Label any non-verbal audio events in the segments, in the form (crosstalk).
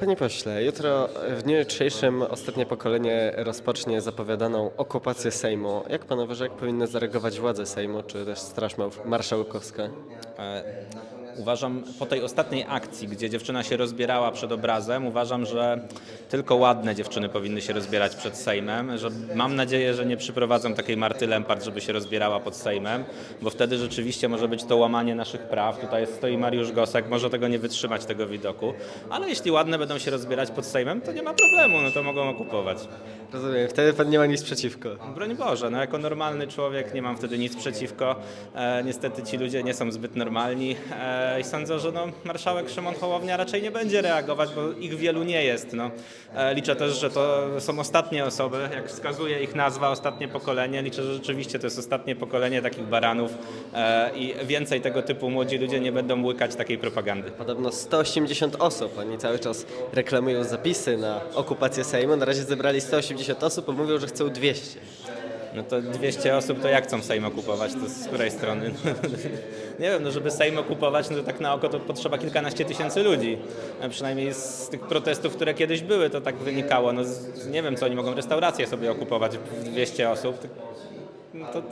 Panie pośle, jutro w dniu jutrzejszym ostatnie pokolenie rozpocznie zapowiadaną okupację Sejmu. Jak pan uważa, jak powinny zareagować władze Sejmu, czy też Straż Marszałkowska? E, Uważam, po tej ostatniej akcji, gdzie dziewczyna się rozbierała przed obrazem, uważam, że tylko ładne dziewczyny powinny się rozbierać przed Sejmem. Że mam nadzieję, że nie przyprowadzą takiej Marty Lempart, żeby się rozbierała pod Sejmem, bo wtedy rzeczywiście może być to łamanie naszych praw. Tutaj stoi Mariusz Gosek, może tego nie wytrzymać, tego widoku. Ale jeśli ładne będą się rozbierać pod Sejmem, to nie ma problemu, no to mogą okupować. Rozumiem, wtedy pan nie ma nic przeciwko. Broń Boże, no jako normalny człowiek nie mam wtedy nic przeciwko. E, niestety ci ludzie nie są zbyt normalni e, i sądzę, że no, marszałek Szymon Hołownia raczej nie będzie reagować, bo ich wielu nie jest. No. E, liczę też, że to są ostatnie osoby, jak wskazuje ich nazwa, ostatnie pokolenie. Liczę, że rzeczywiście to jest ostatnie pokolenie takich baranów e, i więcej tego typu młodzi ludzie nie będą łykać takiej propagandy. Podobno 180 osób. Oni cały czas reklamują zapisy na okupację Sejmu. Na razie zebrali 180 osób, a mówią, że chcą 200. No to 200 osób to jak chcą Sejm okupować? To z której strony? nie wiem, no żeby Sejm okupować, no to tak na oko to potrzeba kilkanaście tysięcy ludzi. A Przynajmniej z tych protestów, które kiedyś były, to tak wynikało. No nie wiem, co oni mogą restaurację sobie okupować w 200 osób. No, to,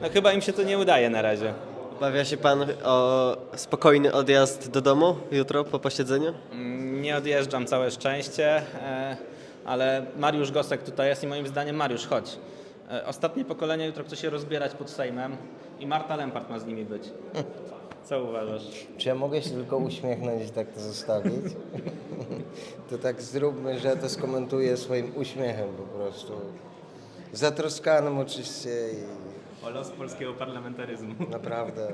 no chyba im się to nie udaje na razie. Obawia się pan o spokojny odjazd do domu jutro po posiedzeniu? Mm, Nie odjeżdżam, całe szczęście, e, ale Mariusz Gosek tutaj jest i moim zdaniem Mariusz, chodź. E, Ostatnie pokolenie jutro chce się rozbierać pod Sejmem i Marta Lempart ma z nimi być. Co uważasz? Czy ja mogę się tylko uśmiechnąć i tak to zostawić? (laughs) To tak zróbmy, że ja to skomentuję swoim uśmiechem po prostu. Zatroskanym oczywiście i O los polskiego parlamentaryzmu. naprawdę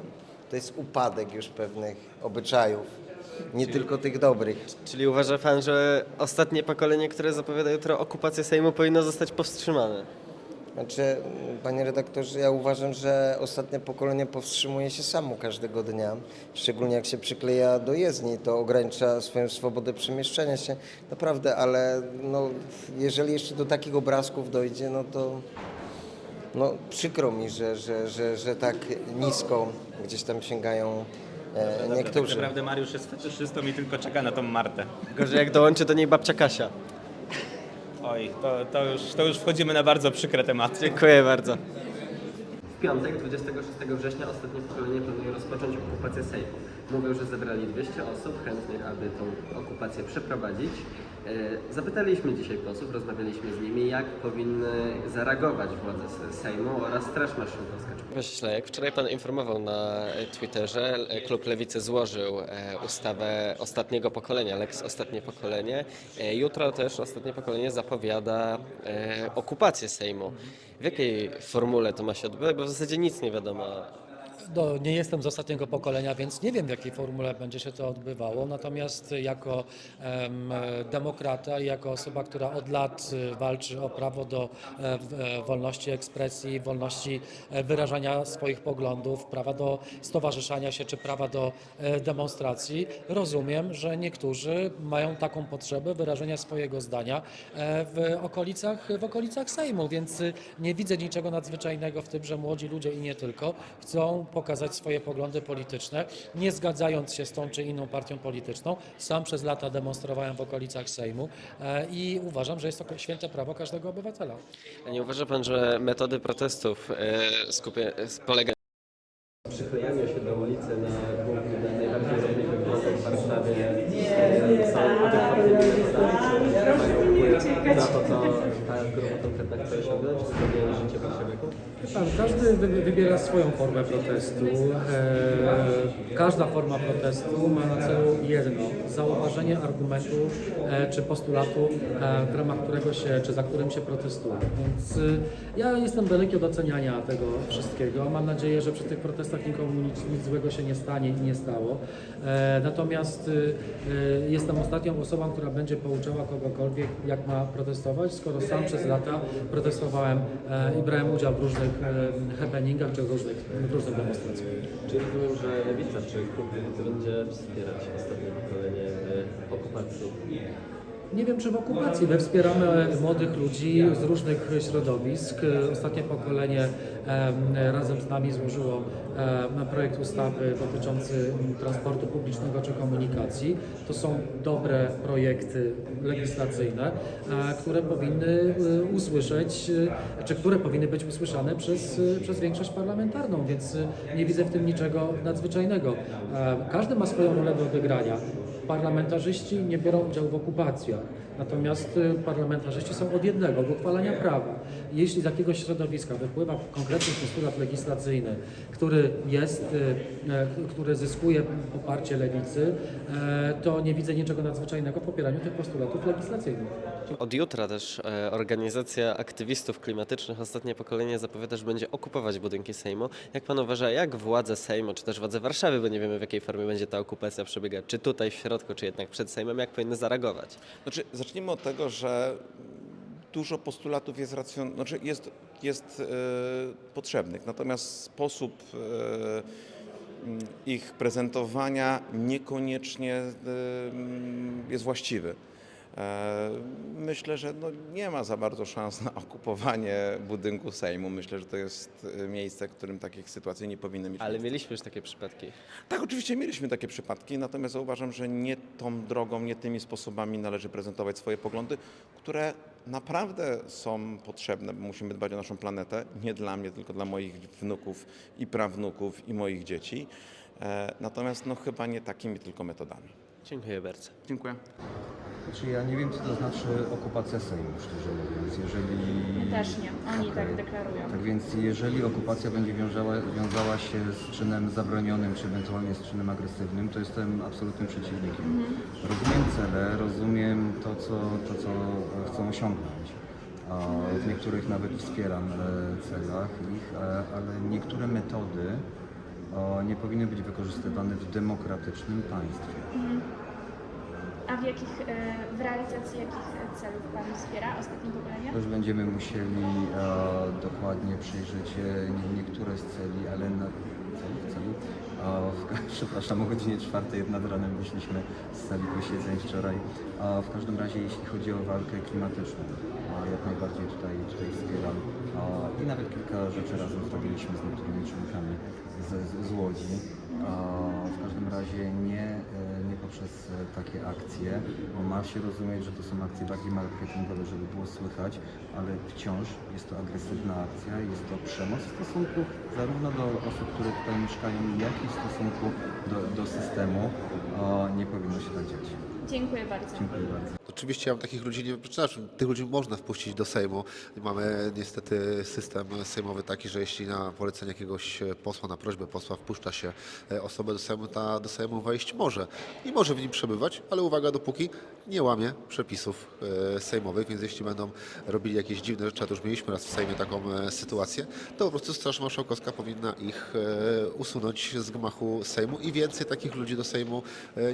to jest upadek już pewnych obyczajów, nie tylko tych dobrych. Czyli uważa pan, że ostatnie pokolenie, które zapowiada jutro okupację Sejmu, powinno zostać powstrzymane? Znaczy, panie redaktorze, ja uważam, że ostatnie pokolenie powstrzymuje się samo każdego dnia, szczególnie jak się przykleja do jezdni, to ogranicza swoją swobodę przemieszczania się, naprawdę, ale no, jeżeli jeszcze do takich obrazków dojdzie, no to no, przykro mi, że, że, że, że tak nisko gdzieś tam sięgają e, Tak niektórzy. naprawdę Mariusz jest fetyszystą i tylko czeka na tą Martę. Gorzej jak dołączy do niej babcia Kasia. Oj, to, to, już, to już wchodzimy na bardzo przykre tematy. Dziękuję bardzo. W piątek, 26 września, ostatnie pokolenie planuje rozpocząć okupację Sejmu. Mówią, że zebrali 200 osób chętnych, aby tą okupację przeprowadzić. E, Zapytaliśmy dzisiaj posłów, rozmawialiśmy z nimi, jak powinny zareagować władze Sejmu oraz Straż Marszałkowska. Myślę, jak wczoraj Pan informował na Twitterze, e, klub Lewicy złożył e, ustawę ostatniego pokolenia, Lex Ostatnie Pokolenie. E, Jutro też ostatnie pokolenie zapowiada e, okupację Sejmu. W jakiej formule to ma się odbywać? Bo w zasadzie nic nie wiadomo. No, nie jestem z ostatniego pokolenia, więc nie wiem w jakiej formule będzie się to odbywało. Natomiast jako em, demokrata i jako osoba, która od lat y, walczy o prawo do e, e, wolności ekspresji, wolności e, wyrażania swoich poglądów, prawa do stowarzyszania się czy prawa do demonstracji, rozumiem, że niektórzy mają taką potrzebę wyrażenia swojego zdania w okolicach, w okolicach Sejmu, więc y, nie widzę niczego nadzwyczajnego w tym, że młodzi ludzie i nie tylko chcą pokazać swoje poglądy polityczne, nie zgadzając się z tą czy inną partią polityczną. Sam przez lata demonstrowałem w okolicach Sejmu e, i uważam, że jest to święte prawo każdego obywatela. A Nie uważa Pan, że metody protestów e, skupia, polegają przyklejanie się do ulicy na główny, na najbardziej blokach w Warszawie e, są wpływ na to, co ta grupa konkretna chce osiągnąć, czy zmienianie życia warszawiaków? Każdy wy- wybiera swoją formę protestu. E, każda forma protestu ma na celu jedno: zauważenie argumentu e, czy postulatu, e, w ramach którego się, czy za którym się protestuje. Więc ja jestem daleki od oceniania tego wszystkiego. Mam nadzieję, że przy tych protestach nikomu nic, nic złego się nie stanie i nie stało. Natomiast jestem ostatnią osobą, która będzie pouczała kogokolwiek, jak ma protestować, skoro sam przez lata protestowałem i brałem udział w różnych e, happeningach czy w różnych, różnych demonstracjach. Czy rozumiem, że Lewica czy klub będzie wspierać ostatnie pokolenie w okupacji? Nie wiem, czy w okupacji. My wspieramy młodych ludzi z różnych środowisk. Ostatnie pokolenie em, razem z nami złożyło projekt ustawy dotyczący transportu publicznego czy komunikacji. To są dobre projekty legislacyjne, e, które powinny e, usłyszeć, e, czy które powinny być usłyszane przez, przez większość parlamentarną, więc nie widzę w tym niczego nadzwyczajnego. Każdy ma swoją rolę do odegrania. Parlamentarzyści nie biorą udziału w okupacjach, natomiast y, parlamentarzyści są od jednego, od uchwalania prawa. Jeśli z jakiegoś środowiska wypływa konkretny postulat legislacyjny, który jest, y, e, który zyskuje poparcie lewicy, to nie widzę niczego nadzwyczajnego w popieraniu tych postulatów legislacyjnych. Od jutra też e, organizacja aktywistów klimatycznych Ostatnie Pokolenie zapowiada, że będzie okupować budynki Sejmu. Jak pan uważa, jak władze Sejmu, czy też władze Warszawy, bo nie wiemy w jakiej formie będzie ta okupacja przebiegać, czy tutaj w środku, czy jednak przed Sejmem, jak powinny zareagować? Znaczy, zacznijmy od tego, że dużo postulatów jest, racjon... znaczy jest, jest e, potrzebnych, natomiast sposób e, ich prezentowania niekoniecznie e, jest właściwy. E, Myślę, że no nie ma za bardzo szans na okupowanie budynku Sejmu. Myślę, że to jest e, miejsce, w którym takich sytuacji nie powinny mieć Ale miejsca. mieliśmy już takie przypadki. Tak, oczywiście mieliśmy takie przypadki, natomiast uważam, że nie tą drogą, nie tymi sposobami należy prezentować swoje poglądy, które naprawdę są potrzebne, bo musimy dbać o naszą planetę, nie dla mnie, tylko dla moich wnuków i prawnuków i moich dzieci. E, Natomiast no chyba nie takimi tylko metodami. Dziękuję bardzo. Dziękuję. Znaczy ja nie wiem, co to znaczy okupacja Sejmu, szczerze mówiąc. Jeżeli... My też nie. Oni Okej. tak deklarują. Tak więc jeżeli okupacja będzie wiązała, wiązała się z czynem zabronionym, czy ewentualnie z czynem agresywnym, to jestem absolutnym przeciwnikiem. Rozumiem cele, rozumiem to, co, to, co e, chcą osiągnąć. A w niektórych nawet wspieram e, celach ich, e, ale niektóre metody nie powinny być wykorzystywane w demokratycznym państwie. W jakich, e, w realizacji jakich celów Pan wspiera ostatnie pokolenie? Już będziemy musieli e, dokładnie przyjrzeć się nie- niektóre z celi, ale na celi. A w, (laughs) przepraszam, o godzinie czwartej nad ranem wyszliśmy z sali posiedzeń wczoraj. W każdym razie, jeśli chodzi o walkę klimatyczną, jak najbardziej tutaj, tutaj wspieram. I nawet kilka rzeczy razem zrobiliśmy z niektórymi członkami z, z, z Łodzi. W każdym razie nie, e, poprzez e, takie akcje, bo ma się rozumieć, że to są akcje bardziej marketingowe, żeby było słychać, ale wciąż jest to agresywna akcja, jest to przemoc w stosunku zarówno do osób, które tutaj mieszkają, jak i w stosunku do, do systemu. A, nie powinno się tak dziać. Dziękuję bardzo. Dziękuję bardzo. Oczywiście ja takich ludzi nie przepraszam, tych ludzi można wpuścić do Sejmu. Mamy niestety system sejmowy taki, że jeśli na polecenie jakiegoś posła, na prośbę posła wpuszcza się e, osobę do Sejmu, ta do Sejmu wejść może i może w nim przebywać, ale uwaga, dopóki nie łamie przepisów e, sejmowych, więc jeśli będą robili jakieś dziwne rzeczy, a to już mieliśmy raz w Sejmie taką e, sytuację, to po prostu Straż Marszałkowska powinna ich usunąć z gmachu Sejmu i więcej takich ludzi do Sejmu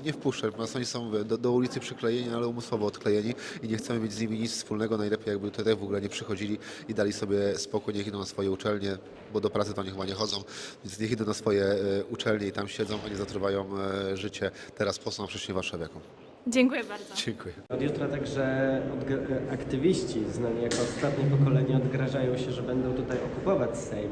nie wpuszczać. Natomiast oni są do, do ulicy przyklejeni, ale umysłowo odklejeni i nie chcemy mieć z nimi nic wspólnego. Najlepiej jakby tutaj w ogóle nie przychodzili i dali sobie spokój, niech idą na swoje uczelnie, bo do pracy to oni chyba nie chodzą, więc niech idą na swoje e, uczelnie i tam siedzą, a nie zatruwają e, życie teraz posłom, a wcześniej warszawiakom. Dziękuję bardzo. Dziękuję. Od jutra także odgra- aktywiści znani jako ostatnie pokolenie odgrażają się, że będą tutaj okupować Sejm.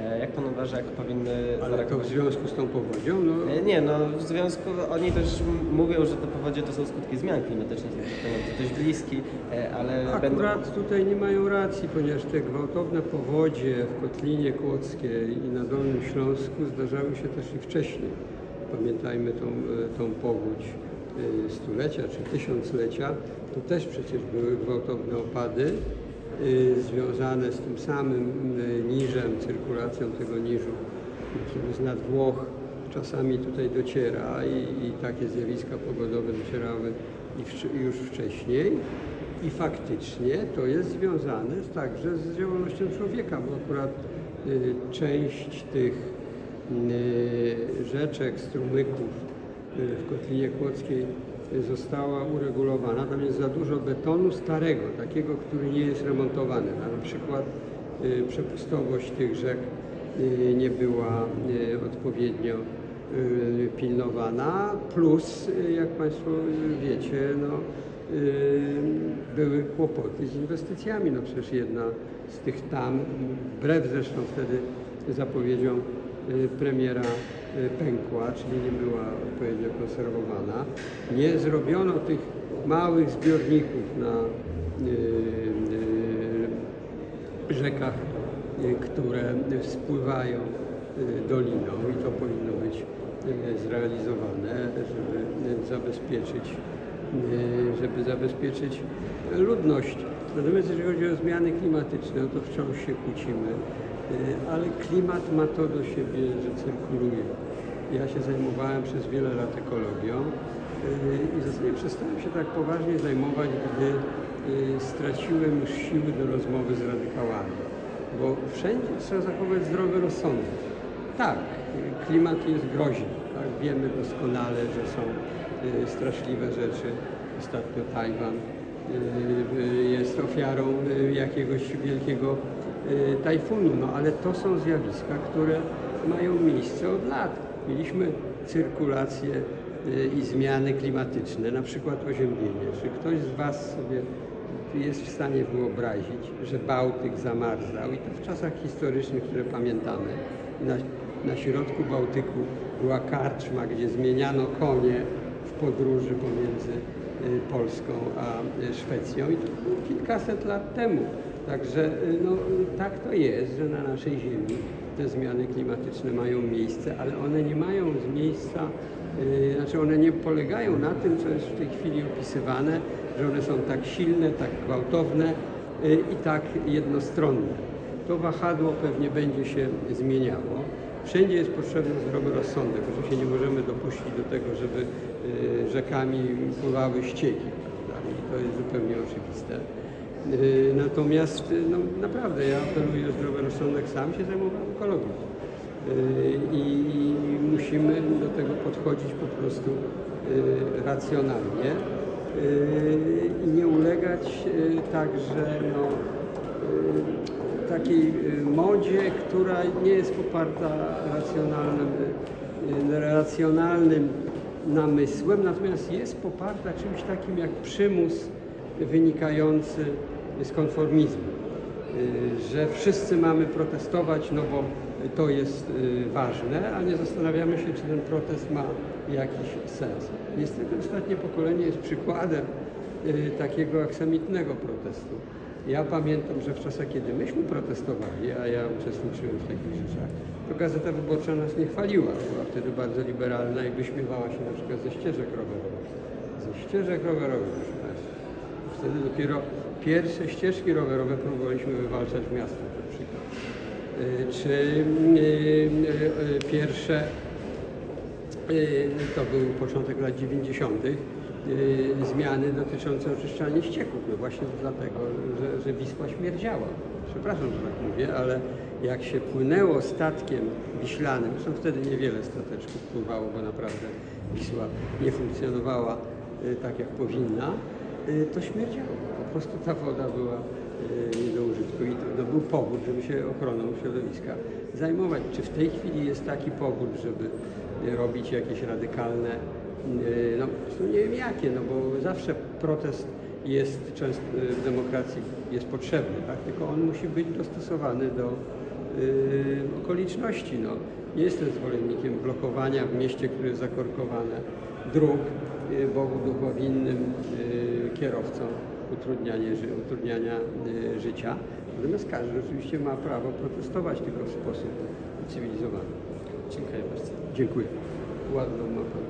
E, Jak pan uważa, jak powinny Ale to w zareagować? związku z tą powodzią, no, E, Nie, no w związku, oni też m- mówią, że te powodzie to są skutki zmian klimatycznych, jest dość bliski, e, ale będą... akurat tutaj nie mają racji, ponieważ te gwałtowne powodzie w Kotlinie Kłodzkiej i na Dolnym Śląsku zdarzały się też i wcześniej. Pamiętajmy tą, e, tą powódź e, stulecia czy tysiąclecia. To też przecież były gwałtowne opady związane z tym samym e, niżem, cyrkulacją tego niżu, który z nad Włoch czasami tutaj dociera i, i takie zjawiska pogodowe docierały już wcześniej. I faktycznie to jest związane także z działalnością człowieka, bo akurat y, część tych y, rzeczek, strumyków y, w Kotlinie Kłodzkiej y, została uregulowana. Tam jest za dużo betonu starego, takiego, który nie jest remontowany. Na przykład y, przepustowość tych rzek y, nie była y, odpowiednio pilnowana, plus, jak Państwo wiecie, no, były kłopoty z inwestycjami. No przecież jedna z tych tam, wbrew zresztą wtedy zapowiedzią y, premiera pękła, czyli nie była odpowiednio konserwowana. Nie zrobiono tych małych zbiorników na y, y, rzekach, y, które spływają y, doliną i to powinno być y, zrealizowane, żeby y, zabezpieczyć, y, żeby zabezpieczyć ludność. Natomiast jeżeli chodzi o zmiany klimatyczne, no to wciąż się kłócimy, y, ale klimat ma to do siebie, że cyrkuluje. Ja się zajmowałem przez wiele lat ekologią y, i w zasadzie przestałem się tak poważnie zajmować, gdy y, straciłem już siły do rozmowy z radykałami. Bo wszędzie trzeba zachować zdrowy rozsądek. Tak, klimat jest groźny. Tak? Wiemy doskonale, że są straszliwe rzeczy. Ostatnio Tajwan jest ofiarą jakiegoś wielkiego tajfunu. No ale to są zjawiska, które mają miejsce od lat. Mieliśmy cyrkulację y, i zmiany klimatyczne, na przykład oziębienie. Czy ktoś z Was sobie jest w stanie wyobrazić, że Bałtyk zamarzał i to w czasach historycznych, które pamiętamy. Na, na środku Bałtyku była karczma, gdzie zmieniano konie w podróży pomiędzy y, Polską a y, Szwecją i to było kilkaset lat temu. Także y, no, y, tak to jest, że na naszej Ziemi te zmiany klimatyczne mają miejsce, ale one nie mają z miejsca, y, znaczy one nie polegają na tym, co jest w tej chwili opisywane, że one są tak silne, tak gwałtowne y, i tak jednostronne. To wahadło pewnie będzie się zmieniało. Wszędzie jest potrzebny zdrowy rozsądek. Oczywiście nie możemy dopuścić do tego, żeby y, rzekami pływały ścieki. prawda? I to jest zupełnie oczywiste. Y, Natomiast y, no, naprawdę ja apeluję o zdrowy rozsądek. Sam się zajmowałem ekologią. Y, I musimy do tego podchodzić po prostu racjonalnie i nie ulegać także no, takiej modzie, która nie jest poparta racjonalnym, racjonalnym namysłem, natomiast jest poparta czymś takim jak przymus wynikający z konformizmu. Y, Że wszyscy mamy protestować, no bo to jest y, ważne, a nie zastanawiamy się, czy ten protest ma jakiś sens. Niestety ostatnie pokolenie jest przykładem y, takiego aksamitnego protestu. Ja pamiętam, że w czasach, kiedy myśmy protestowali, a ja uczestniczyłem w takich rzeczach, to Gazeta Wyborcza nas nie chwaliła. Była wtedy bardzo liberalna i wyśmiewała się na przykład ze ścieżek rowerowych. Ze ścieżek rowerowych, proszę Państwa. Wtedy dopiero pierwsze ścieżki rowerowe próbowaliśmy wywalczać w miastach na przykład. Y, Czy y, y, pierwsze to był początek lat 90. y, zmiany dotyczące oczyszczania ścieków. No właśnie dlatego, że, że Wisła śmierdziała. Przepraszam, że tak mówię, ale jak się płynęło statkiem wiślanym, zresztą wtedy niewiele stateczków pływało, bo naprawdę Wisła nie funkcjonowała tak jak powinna, to śmierdziało. Po prostu ta woda była y, nie do użytku i to, to był powód, żeby się ochroną środowiska zajmować. Czy w tej chwili jest taki powód, żeby y, robić jakieś radykalne, y, no nie wiem jakie, no bo zawsze protest jest często y, w demokracji jest potrzebny, tak? tylko on musi być dostosowany do y, okoliczności. No. Nie jestem zwolennikiem blokowania w mieście, które jest zakorkowane dróg, y, Bogu duchowi winnym y, kierowcom utrudnianie, utrudniania y, życia. Natomiast każdy oczywiście ma prawo protestować tylko w sposób cywilizowany. Dziękuję bardzo. Dziękuję. Ładną ma pan.